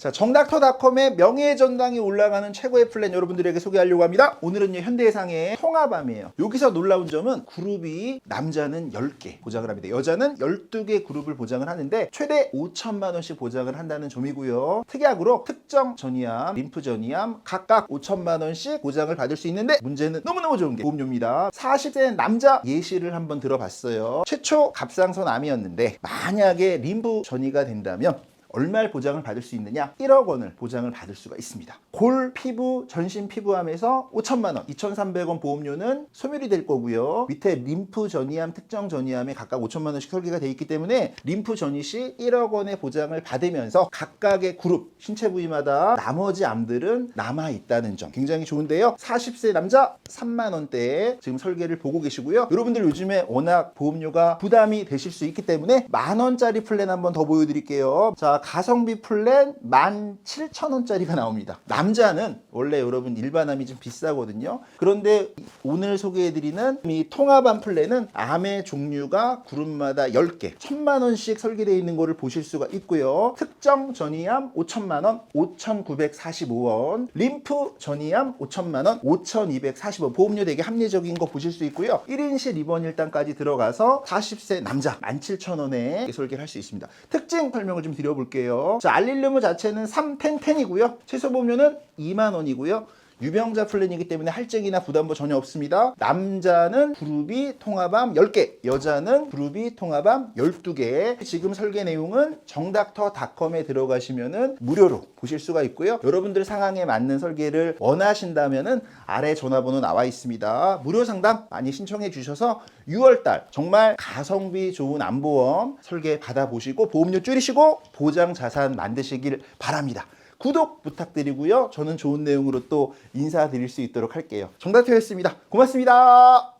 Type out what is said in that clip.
자, 정닥터닷컴의 명예전당이 올라가는 최고의 플랜 여러분들에게 소개하려고 합니다. 오늘은요, 현대해상의 통합암이에요. 여기서 놀라운 점은 그룹이 남자는 10개 보장을 합니다. 여자는 12개 그룹을 보장을 하는데 최대 5천만 원씩 보장을 한다는 점이고요. 특약으로 특정 전이암, 림프 전이암 각각 5천만 원씩 보장을 받을 수 있는데 문제는 너무너무 좋은 게 보험료입니다. 40대 남자 예시를 한번 들어봤어요. 최초 갑상선 암이었는데 만약에 림프 전이가 된다면 얼마를 보장을 받을 수 있느냐? 1억 원을 보장을 받을 수가 있습니다. 골 피부, 전신 피부암에서 5천만 원, 2,300원 보험료는 소멸이 될 거고요. 밑에 림프 전이암, 특정 전이암에 각각 5천만 원씩 설계가 돼 있기 때문에 림프 전이 시 1억 원의 보장을 받으면서 각각의 그룹, 신체 부위마다 나머지 암들은 남아 있다는 점 굉장히 좋은데요. 40세 남자 3만 원대에 지금 설계를 보고 계시고요. 여러분들 요즘에 워낙 보험료가 부담이 되실 수 있기 때문에 만 원짜리 플랜 한번 더 보여드릴게요. 자, 가성비 플랜 17,000원짜리가 나옵니다. 남자는 원래 여러분 일반암이 좀 비싸거든요. 그런데 오늘 소개해드리는 이 통합암 플랜은 암의 종류가 그룹마다 10개, 1,000만 원씩 설계되어 있는 거를 보실 수가 있고요. 특정 전이암 5천만 원, 5,945원, 림프 전이암 5천만 원, 5,245원. 보험료 되게 합리적인 거 보실 수 있고요. 1인실 입원 일당까지 들어가서 40세 남자 17,000원에 설계를 할 수 있습니다. 특징 설명을 좀 드려볼게요. 자, 알릴르무 자체는 3텐텐이고요. 최소 보험료는 2만 원이고요. 유병자 플랜이기 때문에 할증이나 부담도 전혀 없습니다. 남자는 그룹이 통합암 10개, 여자는 그룹이 통합암 12개. 지금 설계 내용은 정닥터닷컴에 들어가시면은 무료로 보실 수가 있고요. 여러분들 상황에 맞는 설계를 원하신다면은 아래 전화번호 나와 있습니다. 무료 상담 많이 신청해 주셔서 6월달 정말 가성비 좋은 암보험 설계 받아보시고 보험료 줄이시고 보장 자산 만드시길 바랍니다. 구독 부탁드리고요. 저는 좋은 내용으로 또 인사드릴 수 있도록 할게요. 정답표였습니다. 고맙습니다.